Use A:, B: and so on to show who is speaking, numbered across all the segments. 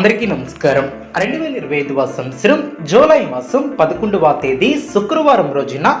A: అందరికీ నమస్కారం. రెండు వేల ఇరవై ఐదు సంవత్సరం జూలై మాసం పదకొండవ తేదీ శుక్రవారం రోజున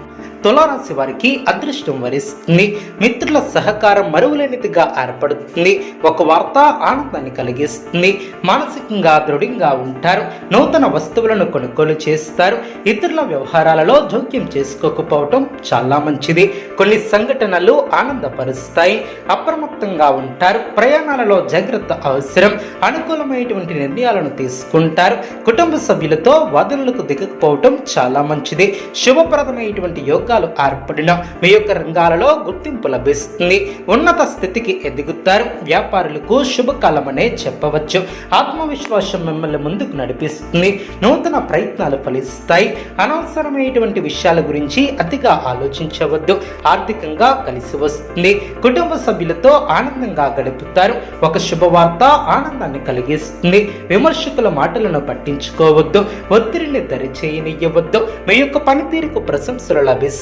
A: తులారాశి వారికి అదృష్టం వరిస్తుంది. మిత్రుల సహకారం మరువులేనిదిగా ఏర్పడుతుంది. ఒక వార్త ఆనందాన్ని కలిగిస్తుంది. మానసికంగా దృఢంగా ఉంటారు. నూతన వస్తువులను కొనుగోలు చేస్తారు. ఇతరుల వ్యవహారాలలో జోక్యం చేసుకోకపోవటం చాలా మంచిది. కొన్ని సంఘటనలు ఆనందపరుస్తాయి. అప్రమత్తంగా ఉంటారు. ప్రయాణాలలో జాగ్రత్త అవసరం. అనుకూలమైనటువంటి నిర్ణయాలను తీసుకుంటారు. కుటుంబ సభ్యులతో వాదనలకు దిగకపోవటం చాలా మంచిది. శుభప్రదమైనటువంటి ఉద్యోగాలు ఏర్పడిన మీ యొక్క రంగాలలో గుర్తింపు లభిస్తుంది. ఉన్నత స్థితికి ఎదుగుతారు. వ్యాపారులకు శుభకాలమనే చెప్పవచ్చు. ఆత్మవిశ్వాసం మిమ్మల్ని ముందుకు నడిపిస్తుంది. నూతన ప్రయత్నాలు ఫలిస్తాయి. అనవసరమైనటువంటి విషయాల గురించి అతిగా ఆలోచించవద్దు. ఆర్థికంగా కలిసి వస్తుంది. కుటుంబ సభ్యులతో ఆనందంగా గడుపుతారు. ఒక శుభవార్త ఆనందాన్ని కలిగిస్తుంది. విమర్శకుల మాటలను పట్టించుకోవద్దు. ఒత్తిడిని దరిచేయనివ్వద్దు మీ యొక్క పనితీరుకు ప్రశంసలు లభిస్తాయి.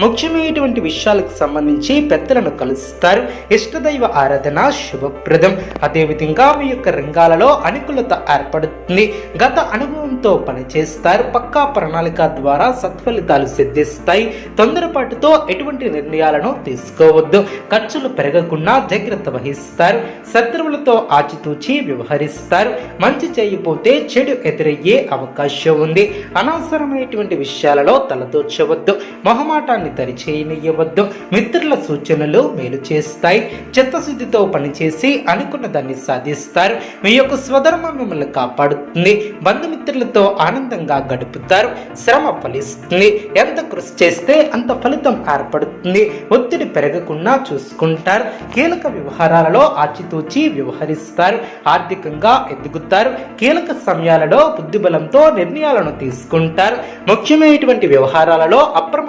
A: ముఖ్యమైనటువంటి విషయాలకు సంబంధించి పెద్దలను కలుస్తారు. ఇష్టదైవ ఆరాధన శుభప్రదం. అదేవిధంగా మీ యొక్క రంగాలలో అనుకూలత ఏర్పడుతుంది. గత అనుభవంతో పనిచేస్తారు. పక్కా ప్రణాళిక ద్వారా సత్ఫలితాలు సిద్ధిస్తాయి. తొందరపాటుతో ఎటువంటి నిర్ణయాలను తీసుకోవద్దు. ఖర్చులు పెరగకుండా జాగ్రత్త వహిస్తారు. శత్రువులతో ఆచితూచి వ్యవహరిస్తారు. మంచి చేయకపోతే చెడు ఎదురయ్యే అవకాశం ఉంది. అనవసరమైనటువంటి విషయాలలో తలదూర్చవద్దు. మొహమాటాన్ని దరిచేయనివ్వద్దు మిత్రుల సూచనలు మేలు చేస్తాయి. చిత్తశుద్ధితో పనిచేసి అనుకున్న దాన్ని సాధిస్తారు. మీ యొక్క స్వధర్మం మిమ్మల్ని కాపాడుతుంది. బంధుమిత్రులతో ఆనందంగా గడుపుతారు. శ్రమ ఫలిస్తుంది. ఎంత కృషి చేస్తే అంత ఫలితం ఏర్పడుతుంది. ఒత్తిడి పెరగకుండా చూసుకుంటారు. కీలక వ్యవహారాలలో ఆచితూచి వ్యవహరిస్తారు. ఆర్థికంగా ఎదుగుతారు. కీలక సమయాలలో బుద్ధిబలంతో నిర్ణయాలను తీసుకుంటారు. ముఖ్యమైనటువంటి వ్యవహారాలలో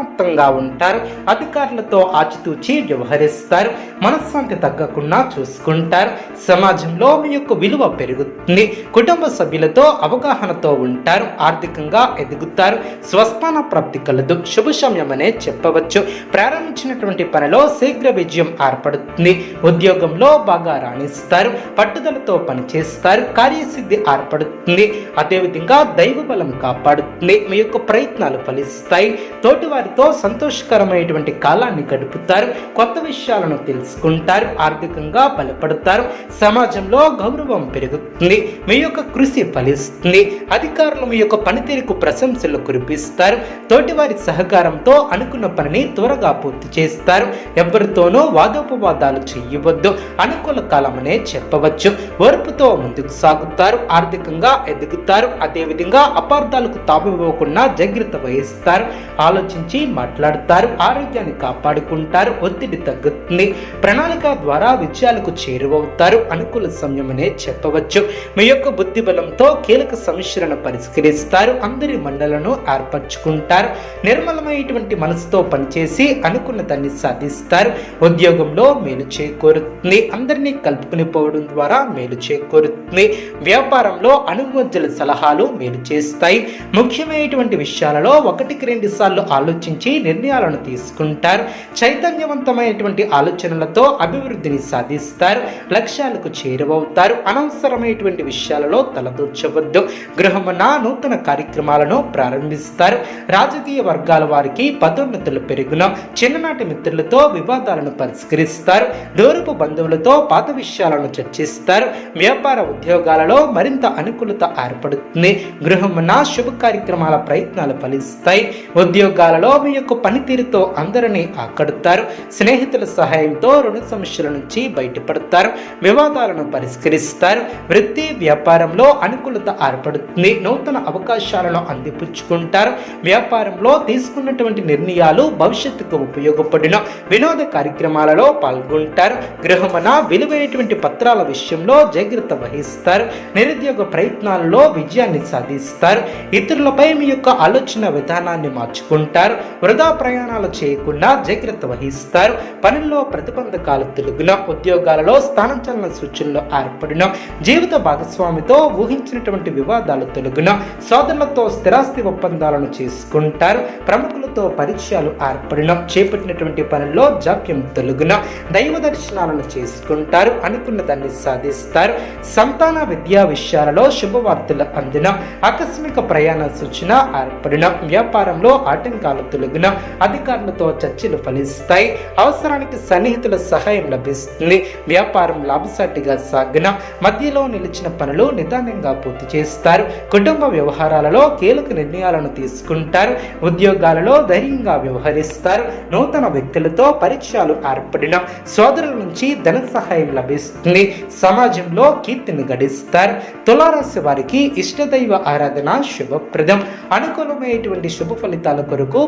A: అప్రమత్తంగా ఉంటారు. అధికారులతో ఆచితూచి వ్యవహరిస్తారు. మనశ్శాంతి తగ్గకుండా చూసుకుంటారు. సమాజంలో మీ యొక్క విలువ పెరుగుతుంది. కుటుంబ సభ్యులతో అవగాహనతో ఉంటారు. ఆర్థికంగా ఎదుగుతారు. స్వస్థాన ప్రాప్తి కలదు. శుభ సమయమనే చెప్పవచ్చు. ప్రారంభించినటువంటి పనిలో శీఘ్ర విజయం ఏర్పడుతుంది. ఉద్యోగంలో బాగా రాణిస్తారు. పట్టుదలతో పనిచేస్తారు. కార్యసిద్ధి ఏర్పడుతుంది. అదేవిధంగా దైవ బలం కాపాడుతుంది. మీ యొక్క ప్రయత్నాలు ఫలిస్తాయి. తోటివారితో సంతోషకరమైనటువంటి కాలాన్ని గడుపుతారు. కొత్త విషయాలను తెలుసుకుంటారు. ఆర్థికంగా బలపడతారు. సమాజంలో గౌరవం పెరుగుతుంది. మీ యొక్క కృషి ఫలిస్తుంది. అధికారులు మీ యొక్క పనితీరుకు ప్రశంసలు కురిపిస్తారు. తోటివారి సహకారంతో అనుకున్న పనిని త్వరగా పూర్తి చేస్తారు. ఎవరితోనూ వాదోపవాదాలు చేయవద్దు. అనుకూల కాలమనే చెప్పవచ్చు. ఓర్పుతో ముందుకు సాగుతారు. ఆర్థికంగా ఎదుగుతారు. అదేవిధంగా అపార్థాలకు తావివ్వకుండా జాగ్రత్త వహిస్తారు. ఆలోచించి మాట్లాడతారు ఆరోగ్యాన్ని కాపాడుకుంటారు ఒత్తిడి తగ్గుతుంది ప్రణాళిక ద్వారా విజయాలకు చేరువవుతారు అనుకూల సమయమనే చెప్పవచ్చు. మీ యొక్క బుద్ధి బలంతో కీలక సమస్యలను పరిష్కరిస్తారు అందరి మండలను ఏర్పరచుకుంటారు నిర్మలమైనటువంటి మనసుతో పనిచేసి అనుకున్న దాన్ని సాధిస్తారు ఉద్యోగంలో మేలు చేకూరుతుంది అందరినీ కలుపుకుని పోవడం ద్వారా మేలు చేకూరుతుంది వ్యాపారంలో అనుమతుల సలహాలు మేలు చేస్తాయి. ముఖ్యమైనటువంటి విషయాలలో ఒకటికి రెండు సార్లు ఆలోచించి నిర్ణయాలను తీసుకుంటారు. చైతన్యవంతమైనటువంటి ఆలోచనలతో అభివృద్ధిని సాధిస్తారు. లక్ష్యాలకు చేరువవుతారు. అనవసరమైనటువంటి విషయాలలో తలదూర్చవద్దు. గృహమున నూతన కార్యక్రమాలను ప్రారంభిస్తారు. రాజకీయ వర్గాల వారికి పదోన్నతులు పెరుగున. చిన్ననాటి మిత్రులతో వివాదాలను పరిష్కరిస్తారు. దూరపు బంధువులతో పాత విషయాలను చర్చిస్తారు. వ్యాపార ఉద్యోగాలలో మరింత అనుకూలత ఏర్పడుతుంది. గృహమున శుభ కార్యక్రమాల ప్రయత్నాలు ఫలిస్తాయి. ఉద్యోగాలలో బాబు యొక్క పనితీరుతో అందరినీ ఆకడుతారు. స్నేహితుల సహాయంతో రుణ సమస్యల నుంచి బయటపడతారు. వివాదాలను పరిష్కరిస్తారు. వృత్తి వ్యాపారంలో అనుకూలత ఏర్పడుతుంది. నూతన అవకాశాలను అందిపుచ్చుకుంటారు. వ్యాపారంలో తీసుకున్నటువంటి నిర్ణయాలు భవిష్యత్తుకు ఉపయోగపడిన. వినోద కార్యక్రమాలలో పాల్గొంటారు. గృహమున విలువైనటువంటి పత్రాల విషయంలో జాగ్రత్త వహిస్తారు. నిరుద్యోగ ప్రయత్నాలలో విజయాన్ని సాధిస్తారు. ఇతరులపై మీ యొక్క ఆలోచన విధానాన్ని మార్చుకుంటారు. వృధా ప్రయాణాలు చేయకుండా జాగ్రత్త వహిస్తారు. పనుల్లో ప్రతిబంధకాలు తెలుగున ఉద్యోగాలలో స్థానచలన సూచనలు ఏర్పడిన. జీవిత భాగస్వామితో ఊహించినటువంటి వివాదాలు తెలుగున. సోదరులతో స్థిరాస్తి ఒప్పందాలను చేసుకుంటారు. ప్రముఖులతో పరిచయాలు ఏర్పడిన. చేపట్టినటువంటి పనుల్లో జాప్యం తెలుగున. దైవ దర్శనాలను చేసుకుంటారు. అనుకున్న దాన్ని సాధిస్తారు. సంతాన విద్యా విషయాలలో శుభవార్తలు అందిన. ఆకస్మిక ప్రయాణ సూచన ఏర్పడిన. వ్యాపారంలో ఆటంకాలు తొలగిన అధికారులతో చర్చలు ఫలిస్తాయి. అవసరానికి సన్నిహితుల సహాయం లభిస్తుంది. వ్యాపారం లాభసాటిగా సాగిన మధ్యలో నిలిచిన పనులు నిదానంగా పూర్తి చేస్తారు. కుటుంబ వ్యవహారాలలో కీలక నిర్ణయాలను తీసుకుంటారు. ఉద్యోగాలలో ధైర్యంగా వ్యవహరిస్తారు. నూతన వ్యక్తులతో పరిచయాలు ఏర్పడిన సోదరుల నుంచి ధన సహాయం లభిస్తుంది. సమాజంలో కీర్తిని గడిస్తారు. తులారాశి వారికి ఇష్టదైవ ఆరాధన శుభప్రదం. అనుకూలమైనటువంటి శుభ ఫలితాల కొరకు